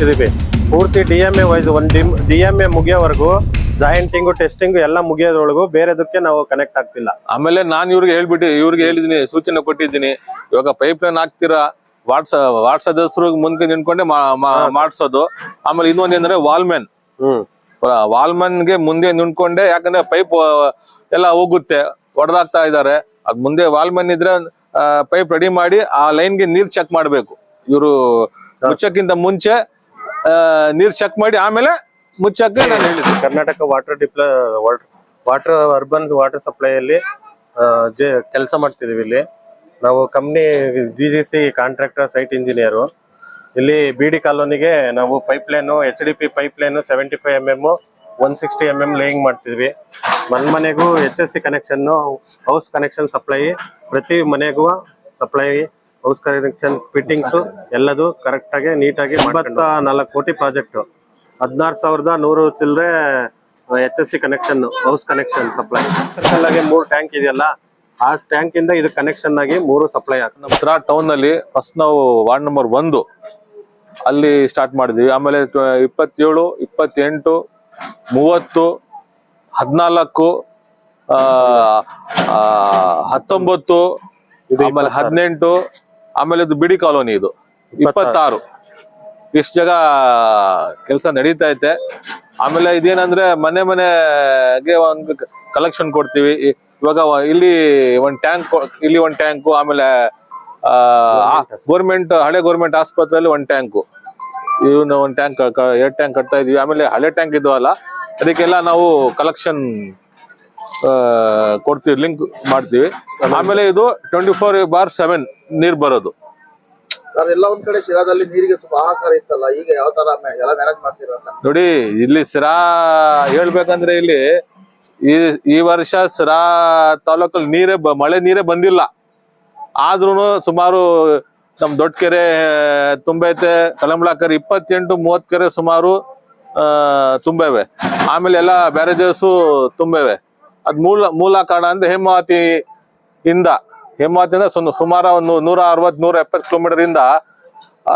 ಮಾಡ್ತಿದೀವಿ ಪೂರ್ತಿ D M A wise ಡಿಮ್ ಡಿ ಎಂ ಎ ಮುಗಿಯೋವರೆಗೂ ಜಾಯಿಂಟಿಂಗು ಟೆಸ್ಟಿಂಗು ಎಲ್ಲ ಮುಗಿಯೋದ್ರೊಳಗೂ ಬೇರೆದಕ್ಕೆ ನಾವು ಕನೆಕ್ಟ್ ಆಗ್ತಿಲ್ಲ. ಆಮೇಲೆ ನಾನು ಇವ್ರಿಗೆ ಹೇಳ್ಬಿಟ್ಟು ಇವ್ರಿಗೆ ಹೇಳಿದೀನಿ ಸೂಚನೆ ಕೊಟ್ಟಿದ್ದೀನಿ. ಇವಾಗ ಪೈಪ್ ಲೈನ್ ಹಾಕ್ತೀರಾ? ವಾಟ್ಸ್ ವಾರ್ಡ್ ಸದಸ್ಯರು ಮುಂದೆ ನಿಂತ್ಕೊಂಡೆ ಮಾಡಿಸೋದು. ಆಮೇಲೆ ಇನ್ನೊಂದು ಏನಂದ್ರೆ ವಾಲ್ಮೆನ್ ಹ್ಮ್. ವಾಲ್ಮನ್ಗೆ ಮುಂದೆ ನಿಂತ್ಕೊಂಡೆ ಯಾಕಂದ್ರೆ ಪೈಪ್ ಎಲ್ಲ ಹೋಗುತ್ತೆ ಹೊಡೆದಾಗ್ತಾ ಇದ್ದಾರೆ ಅದ್ ಮುಂದೆ ವಾಲ್ಮನ್ ಇದ್ರೆ ಪೈಪ್ ರೆಡಿ ಮಾಡಿ ಆ ಲೈನ್ಗೆ ನೀರ್ ಚೆಕ್ ಮಾಡ್ಬೇಕು. ಇವರು ಮುಚ್ಚಕ್ಕಿಂತ ಮುಂಚೆ ನೀರ್ ಚೆಕ್ ಮಾಡಿ ಆಮೇಲೆ ಮುಚ್ಚಕ್ಕೆ ನಾನು ಹೇಳಿದ್ದೆ ಕರ್ನಾಟಕ ವಾಟರ್ ಡಿಪ್ಲ ವಾಟರ್ ಅರ್ಬನ್ ವಾಟರ್ ಸಪ್ಲೈಯಲ್ಲಿ ಕೆಲಸ ಮಾಡ್ತಿದೀವಿ ಇಲ್ಲಿ. ನಾವು company G G C contractor site engineer ಇಲ್ಲಿ ಬಿ ಡಿ ಕಾಲೋನಿಗೆ ನಾವು pipeline H D P pipeline seventy five M M one sixty M M laying ಮಾಡ್ತಿದ್ವಿ. ಮನ್ ಮನೆಗೂ H S C connection house connection supply ಪ್ರತಿ ಮನೆಗೂ ಸಪ್ಲೈ ಹೌಸ್ ಕನೆಕ್ಷನ್ ಫಿಟ್ಟಿಂಗ್ಸು ಎಲ್ಲದು ಕರೆಕ್ಟಾಗಿ ನೀಟಾಗಿ ಎಂಬತ್ತ ನಾಲ್ಕು ಕೋಟಿ ಪ್ರಾಜೆಕ್ಟ್ ಹದಿನಾರು ಸಾವಿರದ ನೂರು ಚಿಲ್ಲರೆ H S C connection house connection supply ಆಗಿ ಮೂರು ಟ್ಯಾಂಕ್ ಇದೆಯಲ್ಲ ಆ ಟ್ಯಾಂಕ್ ಇಂದ ಇದು ಕನೆಕ್ಷನ್ ಆಗಿ ಮೂರು ಸಪ್ಲೈ ಆಗ್ತದೆ. ನಮ್ಮ ಹತ್ರ ಟೌನ್ನಲ್ಲಿ ಫಸ್ಟ್ ನಾವು ವಾರ್ಡ್ ನಂಬರ್ ಒಂದು ಅಲ್ಲಿ ಸ್ಟಾರ್ಟ್ ಮಾಡಿದ್ವಿ. ಆಮೇಲೆ ಇಪ್ಪತ್ತೇಳು ಇಪ್ಪತ್ತೆಂಟು ಮೂವತ್ತು ಹದಿನಾಲ್ಕು ಹತ್ತೊಂಬತ್ತು ಆಮೇಲೆ ಹದಿನೆಂಟು ಆಮೇಲೆ ಇದು ಬಿಡಿ ಕಾಲೋನಿ ಇದು. ಇಪ್ಪತ್ತಾರು. ಇಷ್ಟು ಜಾಗ ಕೆಲಸ ನಡೀತಾ ಐತೆ. ಆಮೇಲೆ ಇದೇನಂದ್ರೆ ಮನೆ ಮನೆಗೆ ಒಂದು ಕಲೆಕ್ಷನ್ ಕೊಡ್ತೀವಿ. ಇವಾಗ ಇಲ್ಲಿ ಒಂದ್ ಟ್ಯಾಂಕ್ ಇಲ್ಲಿ ಒಂದ್ ಟ್ಯಾಂಕು ಆಮೇಲೆ ಗೋರ್ಮೆಂಟ್ ಹಳೆ ಗೋರ್ಮೆಂಟ್ ಆಸ್ಪತ್ರೆಯಲ್ಲಿ ಒಂದ್ ಟ್ಯಾಂಕು ಇವನ್ನ ಒಂದ್ ಟ್ಯಾಂಕ್ ಎರಡ್ ಟ್ಯಾಂಕ್ ಕಟ್ತಾ ಇದೀವಿ. ಆಮೇಲೆ ಹಳೆ ಟ್ಯಾಂಕ್ ಇದ್ವಲ್ಲ ಅದಕ್ಕೆಲ್ಲ ನಾವು ಕಲೆಕ್ಷನ್ ಕೊಡ್ತೀವಿ ಲಿಂಕ್ ಮಾಡ್ತೀವಿ. ಆಮೇಲೆ ಇದು ಟ್ವೆಂಟಿ ಫೋರ್ ಬಾರ್ ಸೆವೆನ್ ನೀರ್ ಬರೋದು. ಸರ್ ಎಲ್ಲ ಒಂದ್ ಕಡೆ ಶಿರಾದಲ್ಲಿ ನೀರಿಗೆ ಸ್ವಲ್ಪ ಆಹಾರ ಇತ್ತಲ್ಲ ಈಗ ಯಾವ ತರ ಎಲ್ಲ ಮ್ಯಾನೇಜ್ ಮಾಡ್ತೀರ ನೋಡಿ ಇಲ್ಲಿ ಸಿರಾ ಹೇಳ್ಬೇಕಂದ್ರೆ ಇಲ್ಲಿ ಈ ವರ್ಷ ಸಿರಾ ತಾಲೂಕಲ್ಲಿ ನೀರೇ ಮಳೆ ನೀರೇ ಬಂದಿಲ್ಲ. ಆದ್ರೂ ಸುಮಾರು ನಮ್ ದೊಡ್ಡ ಕೆರೆ ತುಂಬೈತೆ ಕಲಂಬಳ ಕೆರೆ ಇಪ್ಪತ್ತೆಂಟು ಮೂವತ್ ಕೆರೆ ಸುಮಾರು ಆ ತುಂಬವೆ. ಆಮೇಲೆ ಎಲ್ಲ ಬೇರೆ ದಿವಸ ತುಂಬವೆ. ಅದ್ ಮೂಲ ಮೂಲ ಕಾರಣ ಅಂದ್ರೆ ಹೇಮಾವತಿ ಇಂದ ಹೇಮಾವತಿಯಿಂದ ಸುಮ್- ಸುಮಾರು ಒಂದು ನೂರ ಅರವತ್, ನೂರ ಎಪ್ಪತ್ತು ಕಿಲೋಮೀಟರ್ ಇಂದ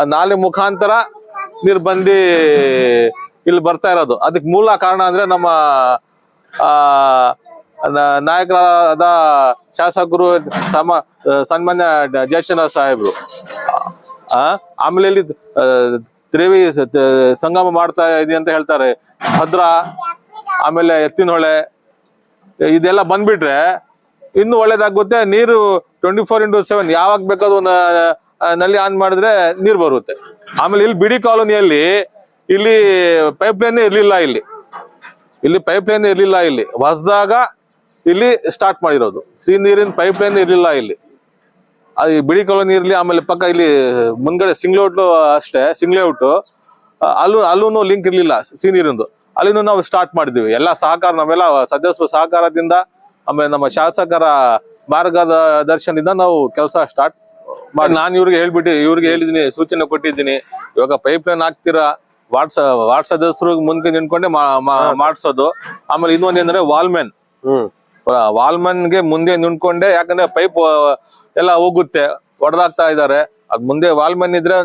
ನಾಲೆ ಮುಖಾಂತರ ನೀರು ಬಂದು, ಇಲ್ಲಿ ಬರ್ತಾ ಇರೋದು. ಅದಕ್ಕೆ ಮೂಲ ಕಾರಣ ಅಂದ್ರೆ ನಮ್ಮ, ಆ ನಾಯಕರಾದ ಶಾಸಕರು, ಸಮ, ಸನ್ಮಾನ್ಯ ಜಯಚಂದ್ರ ಸಾಹೇಬ್ರು. ಆಮೇಲೆ ಇಲ್ಲಿ ತ್ರಿವಿ ಸಂಗಮ ಮಾಡ್ತಾ ಇದೆ ಅಂತ ಹೇಳ್ತಾರೆ. ಭದ್ರಾ, ಆಮೇಲೆ ಎತ್ತಿನಹೊಳೆ ಇದೆಲ್ಲ ಬಂದ್ಬಿಟ್ರೆ ಇನ್ನು ಒಳ್ಳೇದಾಗುತ್ತೆ. ನೀರು ಟ್ವೆಂಟಿ ಫೋರ್ ಇಂಟು ಸೆವೆನ್ ಯಾವಾಗ ಬೇಕಾದ್ರೂ ಒಂದು ನಲ್ಲಿ ಆನ್ ಮಾಡಿದ್ರೆ ನೀರು ಬರುತ್ತೆ. ಆಮೇಲೆ ಇಲ್ಲಿ ಬಿಡಿ ಕಾಲೋನಿಯಲ್ಲಿ ಇಲ್ಲಿ ಪೈಪ್ ಲೈನ್ ಇರ್ಲಿಲ್ಲ ಇಲ್ಲಿ. ಇಲ್ಲಿ ಪೈಪ್ ಲೈನ್ ಇರ್ಲಿಲ್ಲ ಇಲ್ಲಿ. ಹೊಸದಾಗ ಇಲ್ಲಿ ಸ್ಟಾರ್ಟ್ ಮಾಡಿರೋದು. ಸಿ ನೀರಿನ ಪೈಪ್ ಲೈನ್ ಇರ್ಲಿಲ್ಲ ಇಲ್ಲಿ. ಅದು ಬಿಡಿ ಕಾಲೋನಿ ಇರಲಿ, ಆಮೇಲೆ ಪಕ್ಕ ಇಲ್ಲಿ ಮುಂದ್ಗಡೆ ಸಿಂಗ್ಲೌಟ್ ಅಷ್ಟೇ ಸಿಂಗ್ಲೌಟ್ ಅಲ್ಲೂ ಅಲ್ಲೂ ಲಿಂಕ್ ಇರಲಿಲ್ಲ ಸಿ ನೀರಿಂದು. ಅಲ್ಲಿನೂ ನಾವು ಸ್ಟಾರ್ಟ್ ಮಾಡಿದ್ವಿ. ಎಲ್ಲ ಸಹಕಾರ ನಾವೆಲ್ಲ ಸದಸ್ಯರು ಸಹಕಾರದಿಂದ ಆಮೇಲೆ ನಮ್ಮ ಶಾಸಕರ ಮಾರ್ಗದ ದರ್ಶನದಿಂದ ನಾವು ಕೆಲಸ ಸ್ಟಾರ್ಟ್ ಮಾಡಿ. ನಾನು ಇವ್ರಿಗೆ ಹೇಳ್ಬಿಟ್ಟು ಇವ್ರಿಗೆ ಹೇಳಿದೀನಿ ಸೂಚನೆ ಕೊಟ್ಟಿದ್ದೀನಿ. ಇವಾಗ ಪೈಪ್ ಲೈನ್ ಹಾಕ್ತೀರಾ? ವಾರ್ಡ್ ವಾರ್ಡ್ ಸದಸ್ಯರು ಮುಂದೆ ನಿಂತ್ಕೊಂಡೆ ಮಾಡಿಸೋದು. ಆಮೇಲೆ ಇನ್ನೊಂದ್ ಏನಂದ್ರೆ ವಾಲ್ಮೆನ್. ಹ್ಮ್. ವಾಲ್ಮನ್ಗೆ ಮುಂದೆ ನಿಂತ್ಕೊಂಡೆ ಯಾಕಂದ್ರೆ ಪೈಪ್ ಎಲ್ಲ ಹೋಗುತ್ತೆ ಹೊಡೆದಾಗ್ತಾ ಇದಾರೆ. ಅದ್ ಮುಂದೆ ವಾಲ್ಮನ್ ಇದ್ರೆ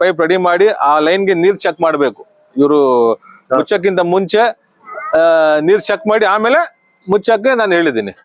ಪೈಪ್ ರೆಡಿ ಮಾಡಿ ಆ ಲೈನ್ಗೆ ನೀರ್ ಚೆಕ್ ಮಾಡ್ಬೇಕು. ಇವರು ಮುಚ್ಚಕ್ಕಿಂತ ಮುಂಚೆ ನೀರ್ ಚೆಕ್ ಮಾಡಿ ಆಮೇಲೆ ಮುಚ್ಚಕ್ಕೆ ನಾನು ಹೇಳಿದ್ದೀನಿ.